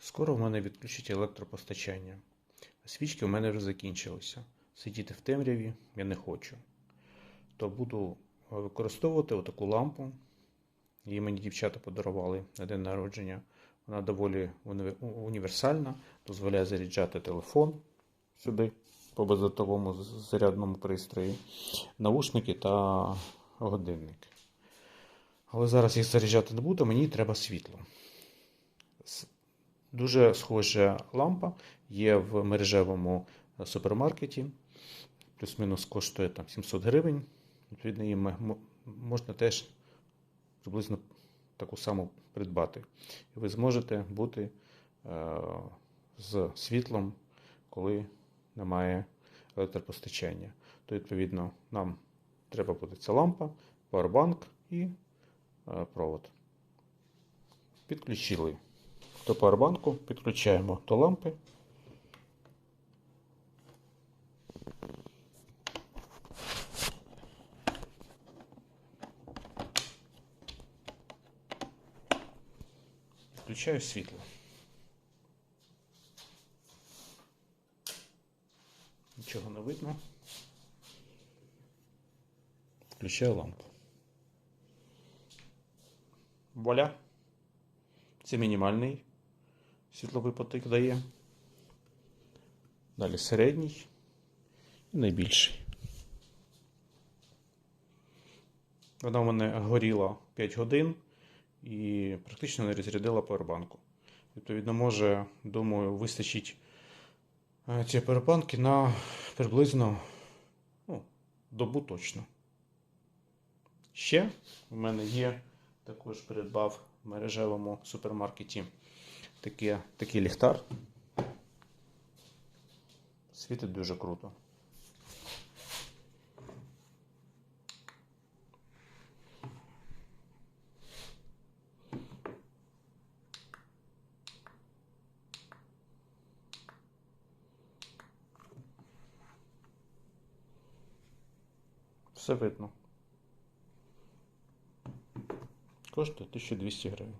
Скоро в мене відключать електропостачання. Свічки в мене вже закінчилися. Сидіти в темряві я не хочу. То буду е, використовувати отаку лампу. Її мені дівчата подарували на день народження. Вона доволі універсальна, дозволяє заряджати телефон сюди по бездротовому зарядному пристрої, наушники та годинник. Але зараз їх заряджати не буду, мені треба світло. Дуже схожа лампа є в мережевому е, супермаркеті. Плюс-мінус коштує там 700 гривень. Відповідно, її можна теж приблизно таку саму придбати. І ви зможете бути е, з світлом, коли немає електропостачання. То, відповідно, нам треба буде ця лампа, павербанк і е, провод. Підключили до павербанку, підключаємо до лампи. Включаю світло. Нічого не видно. Включаю лампу. Вуаля. Це мінімальний світловий потік дає. Далі середній і найбільший. Вона в мене горіла 5 годин і практично не розрядила павербанку. Відповідно, може, думаю, вистачить е, ці павербанки на приблизно ну, добу точно. Ще в мене є, також придбав в мережевому супермаркеті такий, такий ліхтар. Світить дуже круто. Все видно. Коштує 1200 гривень.